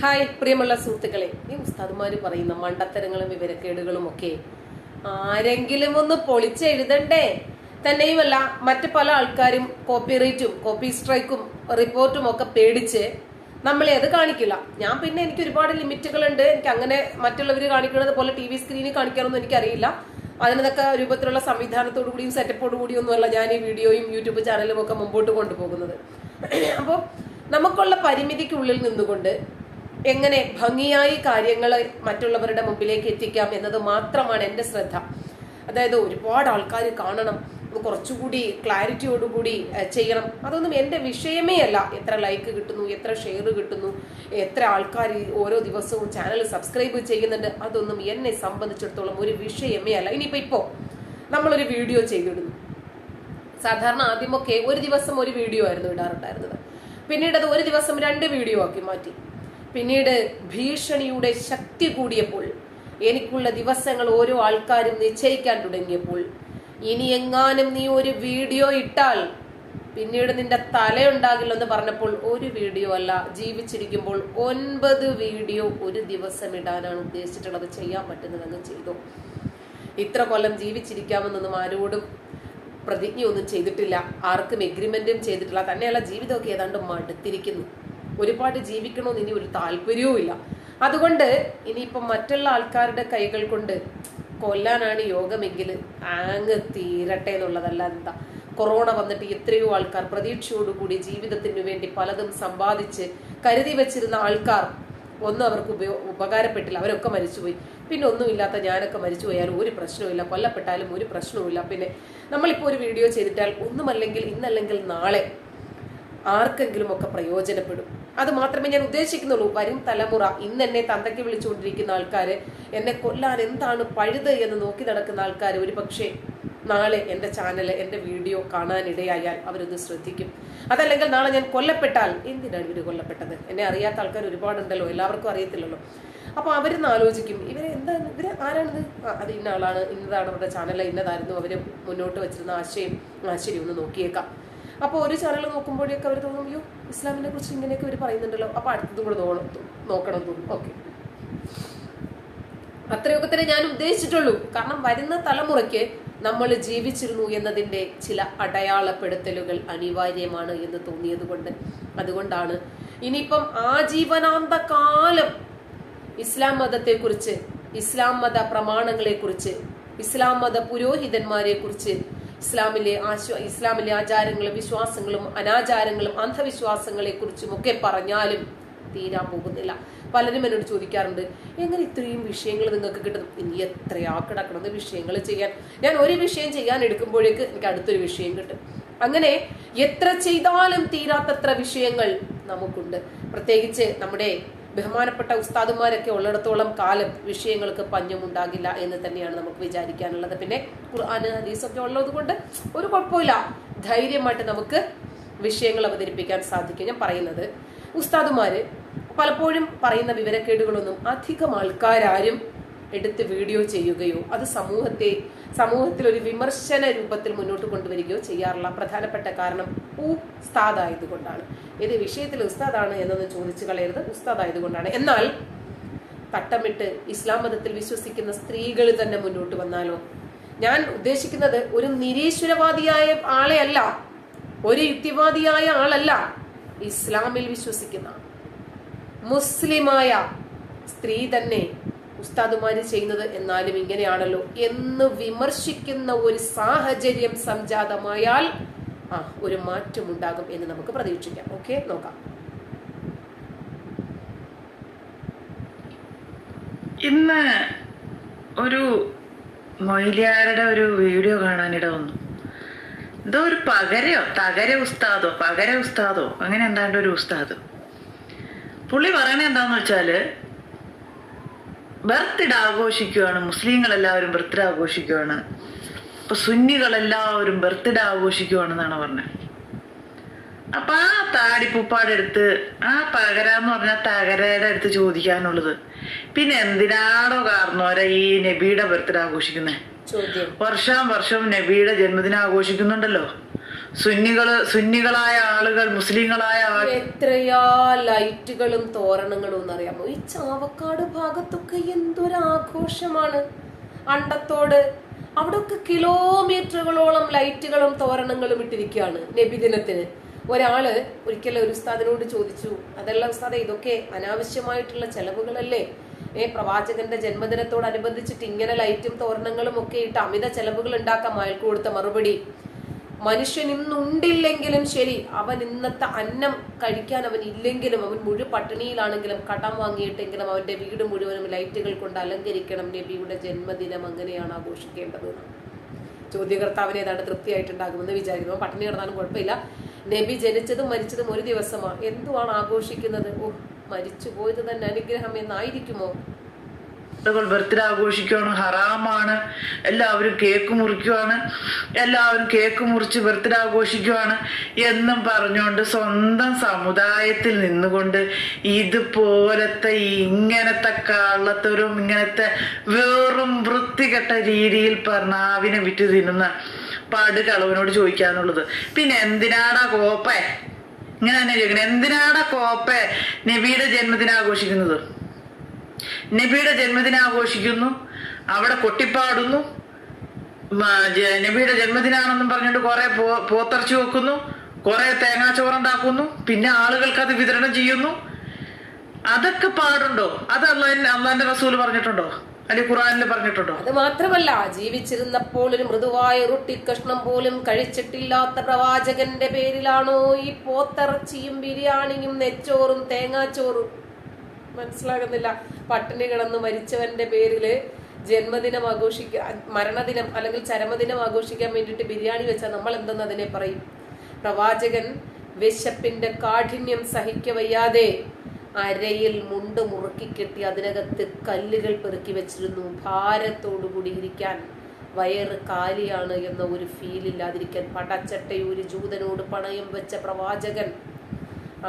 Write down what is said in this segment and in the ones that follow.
Hi പ്രിയമുള്ള സുഹൃത്തുക്കളെ. ഈ ഉസ്താദുമാര് പറയുന്ന മണ്ടത്തരങ്ങളും വിവരക്കേടുകളും ഒക്കെ ആരെങ്കിലും ഒന്ന് പൊളിച്ചെഴുതണ്ടേ? തന്നെയുമല്ല മറ്റു പല ആൾക്കാരും കോപ്പിറൈറ്റും കോപ്പി സ്ട്രൈക്കും റിപ്പോർട്ടും ഒക്കെ പേടിച്ച് നമ്മളെ അത് കാണിക്കില്ല. ഞാൻ പിന്നെ എനിക്ക് ഒരുപാട് ലിമിറ്റുകൾ ഉണ്ട് എനിക്ക് അങ്ങനെ മറ്റുള്ളവർ കാണിക്കുന്നത് പോലെ ടി വി സ്ക്രീനിൽ കാണിക്കാനൊന്നും എനിക്കറിയില്ല. അതിനൊക്കെ രൂപത്തിലുള്ള സംവിധാനത്തോടു കൂടിയും സെറ്റപ്പോടു കൂടിയും ഒന്നുമല്ല ഞാൻ ഈ വീഡിയോയും യൂട്യൂബ് ചാനലും ഒക്കെ മുമ്പോട്ട് കൊണ്ടുപോകുന്നത്. അപ്പോൾ നമുക്കുള്ള പരിമിതിക്കുള്ളിൽ നിന്നുകൊണ്ട് എങ്ങനെ ഭംഗിയായി കാര്യങ്ങൾ മറ്റുള്ളവരുടെ മുമ്പിലേക്ക് എത്തിക്കാം എന്നത് മാത്രമാണ് എന്റെ ശ്രദ്ധ. അതായത് ഒരുപാട് ആൾക്കാർ കാണണം കുറച്ചുകൂടി ക്ലാരിറ്റിയോടുകൂടി ചെയ്യണം. അതൊന്നും എന്റെ വിഷയമേ അല്ല. എത്ര ലൈക്ക് കിട്ടുന്നു എത്ര ഷെയർ കിട്ടുന്നു എത്ര ആൾക്കാർ ഓരോ ദിവസവും ചാനൽ സബ്സ്ക്രൈബ് ചെയ്യുന്നുണ്ട് അതൊന്നും എന്നെ സംബന്ധിച്ചിടത്തോളം ഒരു വിഷയമേ അല്ല. ഇനിയിപ്പോൾ ഇപ്പോൾ നമ്മളൊരു വീഡിയോ ചെയ്തിടുന്നു. സാധാരണ ആദ്യമൊക്കെ ഒരു ദിവസം ഒരു വീഡിയോ ആയിരുന്നു ഇടാറുണ്ടായിരുന്നത്. പിന്നീട് അത് ഒരു ദിവസം രണ്ട് വീഡിയോ ആക്കി മാറ്റി. പിന്നീട് ഭീഷണിയുടെ ശക്തി കൂടിയപ്പോൾ എനിക്കുള്ള ദിവസങ്ങൾ ഓരോ ആൾക്കാരും നിശ്ചയിക്കാൻ തുടങ്ങിയപ്പോൾ ഇനി എങ്ങാനും നീ ഒരു വീഡിയോ ഇട്ടാൽ പിന്നീട് നിന്റെ തലയുണ്ടാകില്ലെന്ന് പറഞ്ഞപ്പോൾ ഒരു വീഡിയോ അല്ല ജീവിച്ചിരിക്കുമ്പോൾ ഒൻപത് വീഡിയോ ഒരു ദിവസം ഇടാനാണ് ഉദ്ദേശിച്ചിട്ടുള്ളത്. ചെയ്യാൻ പറ്റുന്നതങ്ങ് ചെയ്തു. ഇത്ര കൊല്ലം ജീവിച്ചിരിക്കാമെന്നൊന്നും ആരോടും പ്രതിജ്ഞയൊന്നും ചെയ്തിട്ടില്ല. ആർക്കും എഗ്രിമെന്റും ചെയ്തിട്ടില്ല. തന്നെയല്ല ജീവിതമൊക്കെ ഏതാണ്ട് മടുത്തിരിക്കുന്നു. ഒരുപാട് ജീവിക്കണമെന്ന് ഇനി ഒരു താല്പര്യവും ഇല്ല. അതുകൊണ്ട് ഇനിയിപ്പം മറ്റുള്ള ആൾക്കാരുടെ കൈകൾ കൊണ്ട് കൊല്ലാനാണ് യോഗമെങ്കിൽ ആങ് തീരട്ടെ എന്നുള്ളതല്ല എന്താ. കൊറോണ വന്നിട്ട് എത്രയോ ആൾക്കാർ പ്രതീക്ഷയോടുകൂടി ജീവിതത്തിനു വേണ്ടി പലതും സമ്പാദിച്ച് കരുതി വെച്ചിരുന്ന ആൾക്കാർ ഒന്നും അവർക്ക് ഉപയോ ഉപകാരപ്പെട്ടില്ല. അവരൊക്കെ മരിച്ചുപോയി. പിന്നെ ഒന്നുമില്ലാത്ത ഞാനൊക്കെ മരിച്ചു പോയാലും ഒരു പ്രശ്നവുമില്ല. കൊല്ലപ്പെട്ടാലും ഒരു പ്രശ്നവുമില്ല. പിന്നെ നമ്മളിപ്പോൾ ഒരു വീഡിയോ ചെയ്തിട്ടാൽ ഒന്നുമല്ലെങ്കിൽ ഇന്നല്ലെങ്കിൽ നാളെ ആർക്കെങ്കിലും ഒക്കെ പ്രയോജനപ്പെടും. അത് മാത്രമേ ഞാൻ ഉദ്ദേശിക്കുന്നുള്ളൂ. വരും തലമുറ ഇന്ന് എന്നെ തന്തയ്ക്ക് വിളിച്ചുകൊണ്ടിരിക്കുന്ന ആൾക്കാര് എന്നെ കൊല്ലാൻ എന്താണ് പഴുത് എന്ന് നോക്കി നടക്കുന്ന ആൾക്കാർ ഒരു പക്ഷേ നാളെ എന്റെ ചാനൽ എന്റെ വീഡിയോ കാണാനിടയായാൽ അവരൊന്ന് ശ്രദ്ധിക്കും. അതല്ലെങ്കിൽ നാളെ ഞാൻ കൊല്ലപ്പെട്ടാൽ എന്തിനാണ് ഇവർ കൊല്ലപ്പെട്ടത്? എന്നെ അറിയാത്ത ആൾക്കാർ ഒരുപാടുണ്ടല്ലോ എല്ലാവർക്കും അറിയത്തില്ലല്ലോ. അപ്പോൾ അവരൊന്ന് ആലോചിക്കും ഇവരെ എന്താ ഇവർ ആരാണിത്? അത് ഇന്ന ആളാണ് ഇന്നതാണ് അവരുടെ ചാനൽ ഇന്നതായിരുന്നു അവർ മുന്നോട്ട് വെച്ചിരുന്ന ആശയം ആശ്ചര്യം ഒന്ന് നോക്കിയേക്കാം. അപ്പോൾ ഒരു ചാനൽ നോക്കുമ്പോഴേക്ക് അവർ തോന്നും അയ്യോ ഇസ്ലാമിനെ കുറിച്ച് ഇങ്ങനെയൊക്കെ അവർ പറയുന്നുണ്ടല്ലോ. അപ്പോൾ അടുത്തതും കൂടെ നോക്കണം നോക്കണം തോന്നും ഓക്കെ അത്രയൊക്കെ തന്നെ. ഞാൻ ഉദ്ദേശിച്ചിട്ടുള്ളൂ. കാരണം വരുന്ന തലമുറയ്ക്ക് നമ്മൾ ജീവിച്ചിരുന്നു എന്നതിന്റെ ചില അടയാളപ്പെടുത്തലുകൾ അനിവാര്യമാണ് എന്ന് തോന്നിയത് കൊണ്ട് അതുകൊണ്ടാണ് ഇനിയിപ്പം ആജീവനാന്ത കാലം ഇസ്ലാം മതത്തെക്കുറിച്ച് ഇസ്ലാം മത പ്രമാണങ്ങളെക്കുറിച്ച് ഇസ്ലാം മത പുരോഹിതന്മാരെ കുറിച്ച് ഇസ്ലാമിലെ ആശ്വ ഇസ്ലാമിലെ ആചാരങ്ങളും വിശ്വാസങ്ങളും അനാചാരങ്ങളും അന്ധവിശ്വാസങ്ങളെ കുറിച്ചും ഒക്കെ പറഞ്ഞാലും തീരാൻ പോകുന്നില്ല. പലരും എന്നോട് ചോദിക്കാറുണ്ട് എങ്ങനെ ഇത്രയും വിഷയങ്ങൾ നിങ്ങൾക്ക് കിട്ടും? ഇനി എത്രയാ കിടക്കണമെന്ന് വിഷയങ്ങൾ ചെയ്യാൻ? ഞാൻ ഒരു വിഷയം ചെയ്യാൻ എടുക്കുമ്പോഴേക്ക് എനിക്ക് അടുത്തൊരു വിഷയം കിട്ടും. അങ്ങനെ എത്ര ചെയ്താലും തീരാത്തത്ര വിഷയങ്ങൾ നമുക്കുണ്ട്. പ്രത്യേകിച്ച് നമ്മുടെ ബഹുമാനപ്പെട്ട ഉസ്താദുമാരൊക്കെ ഉള്ളിടത്തോളം കാലം വിഷയങ്ങൾക്ക് പഞ്ഞമുണ്ടാകില്ല എന്ന് തന്നെയാണ് നമുക്ക് വിചാരിക്കാനുള്ളത്. പിന്നെ ഖുർആാന് ഹദീസൊക്കെ ഉള്ളത് കൊണ്ട് ഒരു കുഴപ്പമില്ല. ധൈര്യമായിട്ട് നമുക്ക് വിഷയങ്ങൾ അവതരിപ്പിക്കാൻ സാധിക്കും. ഞാൻ പറയുന്നത് ഉസ്താദുമാര് പലപ്പോഴും പറയുന്ന വിവരക്കേടുകളൊന്നും അധികം ആൾക്കാരും എടുത്ത് വീഡിയോ ചെയ്യുകയോ അത് സമൂഹത്തെ സമൂഹത്തിൽ ഒരു വിമർശന രൂപത്തിൽ മുന്നോട്ട് കൊണ്ടുവരികയോ ചെയ്യാറുള്ള പ്രധാനപ്പെട്ട കാരണം ഉസ്താദായതുകൊണ്ടാണ്. ഏത് വിഷയത്തിൽ ഉസ്താദാണ് എന്നൊന്ന് ചോദിച്ചു കളയരുത് ഉസ്താദായതുകൊണ്ടാണ്. എന്നാൽ തട്ടമിട്ട് ഇസ്ലാം മതത്തിൽ വിശ്വസിക്കുന്ന സ്ത്രീകൾ തന്നെ മുന്നോട്ട് വന്നാലോ? ഞാൻ ഉദ്ദേശിക്കുന്നത് ഒരു നിരീശ്വരവാദിയായ ആളെ അല്ല ഒരു യുക്തിവാദിയായ ആളല്ല ഇസ്ലാമിൽ വിശ്വസിക്കുന്ന മുസ്ലിമായ സ്ത്രീ തന്നെ ഉസ്താദുമാര് ചെയ്യുന്നത് എന്നാലും ഇങ്ങനെയാണല്ലോ എന്ന് വിമർശിക്കുന്ന ഒരു സാഹചര്യം സംജാതമായാൽ ആ ഒരു മാറ്റം ഉണ്ടാകും എന്ന് നമുക്ക് പ്രതീക്ഷിക്കാം. ഓക്കെ നോക്കാം. ഇന്ന് ഒരു മൊയിലിയാരുടെ ഒരു വീഡിയോ കാണാനിട വന്നു. എന്തോ ഒരു പകരയോ തകര ഉസ്താദോ പകര ഉസ്താദോ അങ്ങനെ എന്താണ്ട് ഒരു ഉസ്താദ്. പുള്ളി പറയണ എന്താന്ന് വെച്ചാൽ ബർത്ത്ഡേ ആഘോഷിക്കുവാണ്. മുസ്ലിങ്ങൾ എല്ലാവരും ബർത്ത്ഡേ ആഘോഷിക്കുകയാണ് അപ്പൊ സുന്നികളെല്ലാവരും ബർത്ത്ഡേ ആഘോഷിക്കുകയാണെന്നാണ് പറഞ്ഞത്. അപ്പൊ ആ താടിപ്പൂപ്പാടെ അടുത്ത് ആ പകരാന്ന് പറഞ്ഞ തകരയുടെ അടുത്ത് ചോദിക്കാനുള്ളത്. പിന്നെ എന്തിനാണോ കാരണവരെ ഈ നബിയുടെ ബർത്ത്ഡേ ആഘോഷിക്കുന്നേ? വർഷാം വർഷം നബിയുടെ ജന്മദിനം ആഘോഷിക്കുന്നുണ്ടല്ലോ. സുന്നികൾ സുന്നികളായ ആളുകൾ മുസ്ലിങ്ങളായ എത്രയാ ലൈറ്റുകളും തോരണങ്ങളും എന്നറിയാമോ? ഈ ചാവക്കാട് ഭാഗത്തൊക്കെ എന്തൊരു ആഘോഷമാണ്. അണ്ടത്തോട് അവിടൊക്കെ കിലോമീറ്ററുകളോളം ലൈറ്റുകളും തോരണങ്ങളും ഇട്ടിരിക്കുകയാണ് നബിദിനത്തിന്. ഒരാൾ ഒരിക്കലും ഒരു ഉസ്താദിനോട് ചോദിച്ചു അതല്ല ഉസ്താദെ ഇതൊക്കെ അനാവശ്യമായിട്ടുള്ള ചെലവുകളല്ലേ? ഏ പ്രവാചകന്റെ ജന്മദിനത്തോടനുബന്ധിച്ചിട്ട് ഇങ്ങനെ ലൈറ്റും തോരണങ്ങളും ഒക്കെ ഇട്ട് അമിത ചെലവുകൾ ഉണ്ടാക്കാം അയാൾക്ക് കൊടുത്ത മറുപടി. മനുഷ്യൻ ഇന്നുണ്ടില്ലെങ്കിലും ശരി അവൻ ഇന്നത്തെ അന്നം കഴിക്കാൻ അവൻ ഇല്ലെങ്കിലും അവൻ മുഴുവൻ പട്ടിണിയിലാണെങ്കിലും കടം വാങ്ങിയിട്ടെങ്കിലും അവന്റെ വീട് മുഴുവനും ലൈറ്റുകൾ കൊണ്ട് അലങ്കരിക്കണം. നബിയുടെ ജന്മദിനം അങ്ങനെയാണ് ആഘോഷിക്കേണ്ടത്. ചോദ്യകർത്താവിന് ഏതാണ്ട് തൃപ്തിയായിട്ടുണ്ടാകുമെന്ന് വിചാരിക്കുന്നു. പട്ടിണി കിടന്നാലും കുഴപ്പമില്ല. നബി ജനിച്ചതും മരിച്ചതും ഒരു ദിവസമാണ് എന്തുവാണ് ആഘോഷിക്കുന്നത്? ഓ മരിച്ചു പോയത് തന്നെ അനുഗ്രഹം എന്നായിരിക്കുമോ? ആളുകൾ ബർത്ത്ഡേ ആഘോഷിക്കുകയാണ് ഹറാമാണ് എല്ലാവരും കേക്ക് മുറിക്കുവാണ് എല്ലാവരും കേക്ക് മുറിച്ച് ബർത്ത്ഡേ ആഘോഷിക്കുവാണ് എന്നും പറഞ്ഞുകൊണ്ട് സ്വന്തം സമുദായത്തിൽ നിന്നുകൊണ്ട് ഇതുപോലത്തെ ഇങ്ങനത്തെ കള്ളത്തരും ഇങ്ങനത്തെ വെറും വൃത്തികെട്ട രീതിയിൽ പറഞ്ഞാവിനെ വിറ്റ് തിന്നുന്ന പാട് കളവനോട് ചോദിക്കാന്നുള്ളത് പിന്നെ എന്തിനാടാ കോപ്പേ? ഇങ്ങനെ തന്നെ ചോദിക്കണം. എന്തിനാടാ കോപ്പേ? നബിയുടെ ജന്മദിനം ആഘോഷിക്കുന്നത് നബിയുടെ ജന്മദിനാഘോഷിക്കുന്നു അവിടെ കൊട്ടിപ്പാടുന്നു. നബിയുടെ ജന്മദിനാണെന്നും പറഞ്ഞുകൊണ്ട് കുറെ പോത്തറച്ചു വെക്കുന്നു. കുറെ തേങ്ങാച്ചോറുണ്ടാക്കുന്നു പിന്നെ ആളുകൾക്ക് അത് വിതരണം ചെയ്യുന്നു. അതൊക്കെ പാടുണ്ടോ? അത് അള്ളാന്റെ റസൂൽ പറഞ്ഞിട്ടുണ്ടോ? അല്ലെങ്കിൽ ഖുറാനിൽ പറഞ്ഞിട്ടുണ്ടോ? അത് മാത്രമല്ല ജീവിച്ചിരുന്നപ്പോൾ ഒരു മൃദുവായ റൊട്ടി കഷ്ണം പോലും കഴിച്ചിട്ടില്ലാത്ത പ്രവാചകന്റെ പേരിലാണോ ഈ പോത്തിറച്ചിയും ബിരിയാണിയും നെച്ചോറും തേങ്ങാച്ചോറും മനസ്സിലാകുന്നില്ല. പട്ടിണി കിടന്ന് മരിച്ചവന്റെ പേരിൽ ജന്മദിനം ആഘോഷിക്കാൻ മരണദിനം അല്ലെങ്കിൽ ചരമദിനം ആഘോഷിക്കാൻ വേണ്ടിയിട്ട് ബിരിയാണി വെച്ചാൽ നമ്മൾ എന്തെന്ന് അതിനെ പറയും? പ്രവാചകൻ വിശപ്പിന്റെ കാഠിന്യം സഹിക്കവയ്യാതെ അരയിൽ മുണ്ട് മുറുക്കി കെട്ടി അതിനകത്ത് കല്ലുകൾ പെറുക്കി വെച്ചിരുന്നു. ഭാരത്തോടുകൂടി ഇരിക്കാൻ വയറ് കാലിയാണ് എന്ന ഒരു ഫീൽ ഇല്ലാതിരിക്കാൻ പടച്ചട്ടയൂര് ജൂതനോട് പണയം വെച്ച പ്രവാചകൻ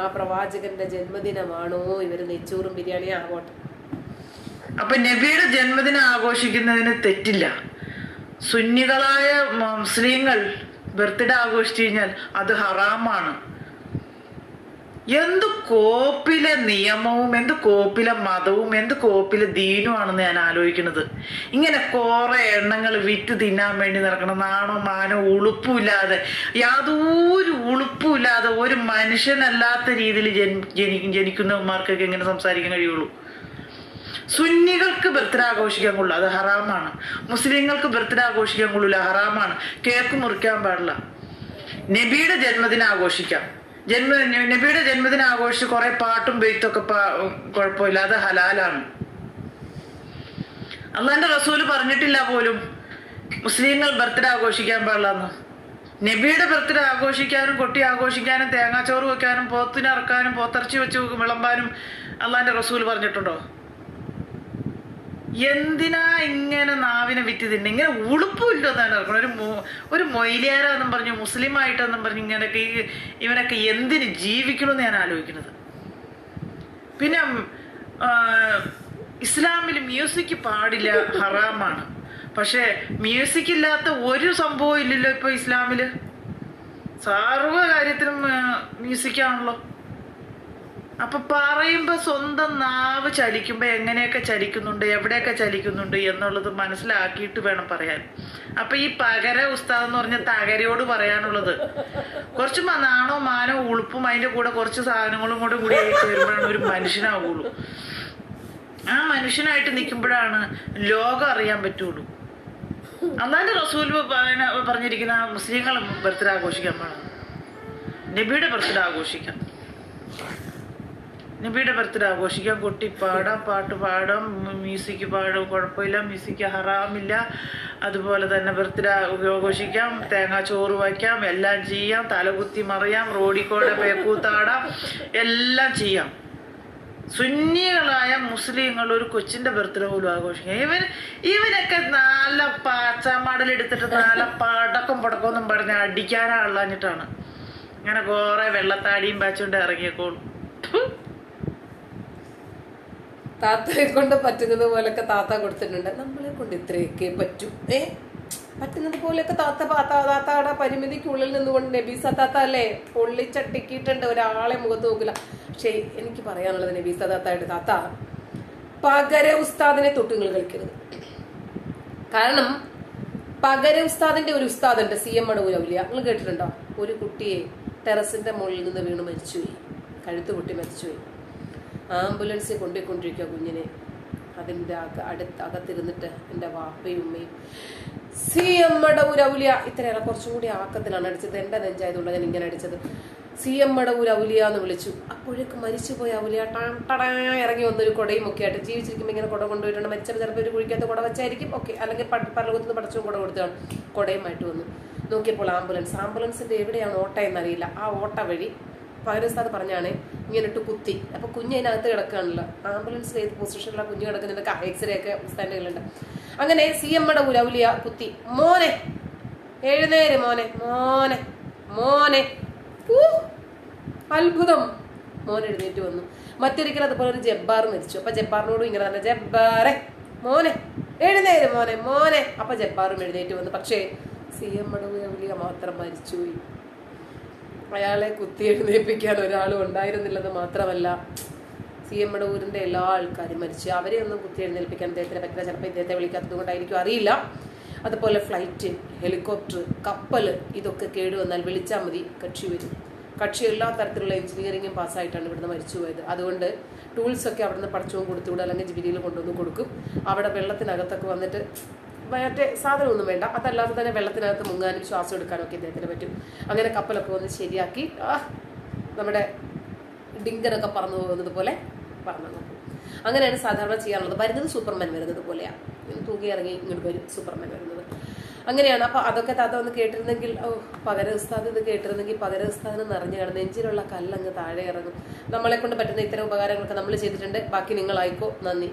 ആ പ്രവാചകന്റെ ജന്മദിനമാണോ? ഇവർ നെച്ചോറും ബിരിയാണി ആവോട്ടെ അപ്പൊ നബിയുടെ ജന്മദിനം ആഘോഷിക്കുന്നതിന് തെറ്റില്ല. സുന്നികളായ മുസ്ലിങ്ങൾ ബർത്ത്ഡേ ആഘോഷിച്ചു കഴിഞ്ഞാൽ അത് ഹറാമാണ്. എന്ത് കോപ്പിലെ നിയമവും എന്ത് കോപ്പിലെ മതവും എന്ത് കോപ്പിലെ ദീനുമാണെന്ന് ഞാൻ ആലോചിക്കുന്നത്. ഇങ്ങനെ കുറെ എണ്ണങ്ങൾ വിറ്റ് തിന്നാൻ വേണ്ടി നടക്കണം. നാണോ മാനോ ഉളുപ്പുമില്ലാതെ യാതൊരു ഉളുപ്പുമില്ലാതെ ഒരു മനുഷ്യനല്ലാത്ത രീതിയിൽ ജനി ജനി- ജനിക്കുന്നവന്മാർക്കൊക്കെ എങ്ങനെ സംസാരിക്കാൻ കഴിയുള്ളൂ. സുന്നികൾക്ക് ബർത്ത്ഡേ ആഘോഷിക്കാൻ കൊള്ളു. അത് ഹറാമാണ്. മുസ്ലിങ്ങൾക്ക് ബർത്ത്ഡേ ആഘോഷിക്കാൻ ഹറാമാണ്. കേക്ക് മുറിക്കാൻ പാടില്ല. നബിയുടെ ജന്മദിനം ആഘോഷിക്കാം. ജന്മ നബിയുടെ ജന്മദിനം ആഘോഷിച്ച് കുറെ പാട്ടും ബെയ്ത്തൊക്കെ കുഴപ്പമില്ല. അത് ഹലാലാണ്. അള്ളാന്റെ റസൂൽ പറഞ്ഞിട്ടില്ല പോലും. മുസ്ലിങ്ങൾ ബർത്ത്ഡേ ആഘോഷിക്കാൻ പാടില്ലെന്ന്. നബിയുടെ ബർത്ത്ഡേ ആഘോഷിക്കാനും കൊട്ടി ആഘോഷിക്കാനും തേങ്ങാച്ചോറ് വെക്കാനും പോത്തിനിറക്കാനും പോത്തിറച്ചി വെച്ച് വിളമ്പാനും അള്ളാന്റെ റസൂൽ പറഞ്ഞിട്ടുണ്ടോ? എന്തിനാ ഇങ്ങനെ നാവിനെ വിറ്റ് തിന്നെ ഇങ്ങനെ ഉളുപ്പില്ല എന്നാണ് നടക്കുന്നത് ഒരു ഒരു മൊയിലിയാരെന്നും പറഞ്ഞു മുസ്ലിം ആയിട്ടെന്നും പറഞ്ഞു ഇങ്ങനെയൊക്കെ ഈ ഇവനൊക്കെ എന്തിന് ജീവിക്കണമെന്ന് ഞാൻ ആലോചിക്കുന്നത്. പിന്നെ ഇസ്ലാമിൽ മ്യൂസിക് പാടില്ല ഹറാമാണ്. പക്ഷേ മ്യൂസിക് ഇല്ലാത്ത ഒരു സംഭവം ഇല്ലല്ലോ ഇപ്പൊ ഇസ്ലാമിൽ. സർവ കാര്യത്തിനും മ്യൂസിക് ആണല്ലോ അപ്പൊ പറയുമ്പോ സ്വന്തം നാവ് ചലിക്കുമ്പോ എങ്ങനെയൊക്കെ ചലിക്കുന്നുണ്ട് എവിടെയൊക്കെ ചലിക്കുന്നുണ്ട് എന്നുള്ളത് മനസ്സിലാക്കിയിട്ട് വേണം പറയാൻ. അപ്പൊ ഈ പകര ഉസ്താദ് എന്ന് പറഞ്ഞ തകരയോട് പറയാനുള്ളത്. കുറച്ച് നാണോ മാനോ ഉളുപ്പും അതിന്റെ കൂടെ കുറച്ച് സാധനങ്ങളും കൂടെ കൂടി ആയിട്ട് വരുമ്പോഴാണ് ഒരു മനുഷ്യനാവുള്ളൂ. ആ മനുഷ്യനായിട്ട് നിൽക്കുമ്പോഴാണ് ലോകം അറിയാൻ പറ്റുള്ളൂ. അന്നാലും റസൂൽ പറഞ്ഞിരിക്കുന്ന മുസ്ലിങ്ങളും ബർത്ത്ഡേ ആഘോഷിക്കാൻ പാടാണ് നബിയുടെ ബർത്ത്ഡേ ആഘോഷിക്കാം. നബിയുടെ ബർത്ത്ഡേ ആഘോഷിക്കാം. കൊട്ടി പാടാം പാട്ട് പാടാം മ്യൂസിക് പാടും. കുഴപ്പമില്ല മ്യൂസിക് ഹറാമില്ല. അതുപോലെ തന്നെ ബർത്ത്ഡേ ആഘോഷിക്കാം. തേങ്ങാ ചോറ് വയ്ക്കാം എല്ലാം ചെയ്യാം. തലകുത്തി മറിയാം റോഡിക്കോടെ പേക്കൂത്താടാം. എല്ലാം ചെയ്യാം. സുന്നികളായ മുസ്ലിങ്ങൾ ഒരു കൊച്ചിന്റെ ബർത്ത്ഡേ പോലും ആഘോഷിക്കാം. ഇവൻ ഇവനൊക്കെ നല്ല പാച്ചമാടലെടുത്തിട്ട് നല്ല പടക്കം പടക്കമൊന്നും പറഞ്ഞ് അടിക്കാനാളഞ്ഞിട്ടാണ്. ഇങ്ങനെ കുറെ വെള്ളത്താടിയും പാച്ചുകൊണ്ട് ഇറങ്ങിയേക്കോളും. താത്തയെ കൊണ്ട് പറ്റുന്നത് പോലൊക്കെ താത്ത കൊടുത്തിട്ടുണ്ട്. നമ്മളെ കൊണ്ട് ഇത്രയൊക്കെ പറ്റൂ. ഏ? പറ്റുന്നത് പോലെയൊക്കെ താത്ത താത്താടെ പരിമിതിക്കുള്ളിൽ നിന്നുകൊണ്ട് നബീസ താത്ത അല്ലേ? പൊള്ളിച്ചട്ടിക്കിട്ടുണ്ട് ഒരാളെ മുഖത്ത് നോക്കില്ല. പക്ഷേ എനിക്ക് പറയാനുള്ളത് നബീസ താത്തായിട്ട് താത്ത പകര ഉസ്താദിനെ തൊട്ട് നിങ്ങൾ കളിക്കരുത്. കാരണം പകര ഉസ്താദിന്റെ ഒരു ഉസ്താദുണ്ട് സി എം മടവൂർ ഔലിയ. നിങ്ങൾ കേട്ടിട്ടുണ്ടോ? ഒരു കുട്ടിയെ ടെറസിന്റെ മുകളിൽ നിന്ന് വീണ് മരിച്ചുപോയി. കഴുത്ത് പൊട്ടി മരിച്ചുപോയി. ആംബുലൻസിൽ കൊണ്ടുപോയിക്കൊണ്ടിരിക്കുക കുഞ്ഞിനെ. അതിന്റെ അടുത്ത് അകത്തിരുന്നിട്ട് എന്റെ വാപ്പയും ഉമ്മയും സി എമ്മടെ മടവൂർ ഔലിയ ഇത്രയേറെ കുറച്ചും കൂടി ആക്കത്തിലാണ് അടിച്ചത്. എന്റെ നെഞ്ചായതുകൊണ്ട് ഞാൻ ഇങ്ങനെ അടിച്ചത്. സി എമ്മടെ മടവൂർ ഔലിയ എന്ന് വിളിച്ചു. അപ്പോഴേക്ക് മരിച്ചുപോയ ഔലിയ ടാം ടടാ ഇറങ്ങി വന്നൊരു കുടയും ഒക്കെ ആയിട്ട് ജീവിച്ചിരിക്കുമ്പോൾ ഇങ്ങനെ കുട കൊണ്ടുപോയിട്ടുണ്ട് മരിച്ചപ്പോൾ ചിലപ്പോൾ ഒരു കുഴിക്കകത്ത് കുട വെച്ചായിരിക്കും. ഓക്കെ. അല്ലെങ്കിൽ പരലോകത്ത് നിന്ന് പടച്ചും കുട കൊടുത്താണ് കുടയുമായിട്ട് വന്നു. നോക്കിയപ്പോൾ ആംബുലൻസ്. ആംബുലൻസിന്റെ എവിടെയാണ് ഓട്ട എന്നറിയില്ല. ആ ഓട്ട വഴി പകരസ്ഥാത് പറഞ്ഞാണ് ഇങ്ങനെ ഇട്ട് കുത്തി. അപ്പൊ കുഞ്ഞ് അതിനകത്ത് കിടക്കുകയാണല്ലോ ആംബുലൻസിൽ ഏത് പൊസിഷനിലാണ് കുഞ്ഞ് കിടക്കുന്നതൊക്കെ എക്സ്റേ ഒക്കെ സ്റ്റാൻഡുകളുണ്ട് അങ്ങനെ സി എമ്മയുടെ ഉലൗലിയ കുത്തി. മോനെ എഴുന്നേര് മോനെ മോനെ മോനെ. അത്ഭുതം. മോൻ എഴുന്നേറ്റ് വന്നു. മറ്റൊരിക്കൽ അതുപോലെ ഒരു ജബ്ബാർ മരിച്ചു. അപ്പൊ ജബ്ബാറിനോടും ഇങ്ങനെ തന്നെ ജബ്ബാറെ മോനെ എഴുന്നേര് മോനെ മോനെ. അപ്പൊ ജബ്ബാറും എഴുന്നേറ്റ് വന്നു. പക്ഷേ സി എം മടവുലിയ മാത്രം മരിച്ചുപോയി. അയാളെ കുത്തി എഴുന്നേൽപ്പിക്കാൻ ഒരാളും ഉണ്ടായിരുന്നില്ലെന്ന് മാത്രമല്ല സി എം ഊരിന്റെ എല്ലാ ആൾക്കാരും മരിച്ചു അവരെ ഒന്നും കുത്തി എഴുന്നേൽപ്പിക്കാൻ അദ്ദേഹത്തിനെ പറ്റില്ല. ചിലപ്പോൾ ഇദ്ദേഹത്തെ വിളിക്കാത്തത് കൊണ്ടായിരിക്കും അറിയില്ല. അതുപോലെ ഫ്ലൈറ്റ് ഹെലികോപ്റ്റർ കപ്പൽ ഇതൊക്കെ കേടുവന്നാൽ വിളിച്ചാൽ മതി കക്ഷി വരും. കക്ഷി എല്ലാ തരത്തിലുള്ള എഞ്ചിനീയറിംഗും പാസ്സായിട്ടാണ് ഇവിടുന്ന് മരിച്ചു പോയത്. അതുകൊണ്ട് ടൂൾസൊക്കെ അവിടുന്ന് പഠിച്ചവും കൊടുത്തുവിടും അല്ലെങ്കിൽ ജിബിലിയിൽ കൊണ്ടുവന്ന് കൊടുക്കും. അവിടെ വെള്ളത്തിനകത്തൊക്കെ വന്നിട്ട് മറ്റേ സാധനമൊന്നും വേണ്ട. അതല്ലാതെ തന്നെ വെള്ളത്തിനകത്ത് മുങ്ങാനും ശ്വാസം എടുക്കാനും ഒക്കെ ഇദ്ദേഹത്തിന് പറ്റും. അങ്ങനെ കപ്പലൊക്കെ വന്ന് ശരിയാക്കി. നമ്മുടെ ഡിങ്കറൊക്കെ പറന്നു പോകുന്നത് പോലെ പറന്നു. അങ്ങനെയാണ് സാധാരണ ചെയ്യാറുള്ളത്. വരുന്നത് സൂപ്പർമാൻ വരുന്നത് പോലെയാണ് തൂങ്ങി ഇറങ്ങി ഇങ്ങോട്ട് വരും സൂപ്പർമാൻ വരുന്നത്. അങ്ങനെയാണ്. അപ്പൊ അതൊക്കെ താത്ത ഒന്ന് കേട്ടിരുന്നെങ്കിൽ ഓ പകര ഉസ്താദ് ഇത് കേട്ടിരുന്നെങ്കിൽ പകര ഉസ്താദിന് നിറഞ്ഞു കിടന്ന് നെഞ്ചിലുള്ള കല്ലങ്ങ് താഴെ ഇറങ്ങും. നമ്മളെ കൊണ്ട് പറ്റുന്ന ഇത്തരം ഉപകാരങ്ങളൊക്കെ നമ്മൾ ചെയ്തിട്ടുണ്ട്. ബാക്കി നിങ്ങളായിക്കോ. നന്ദി.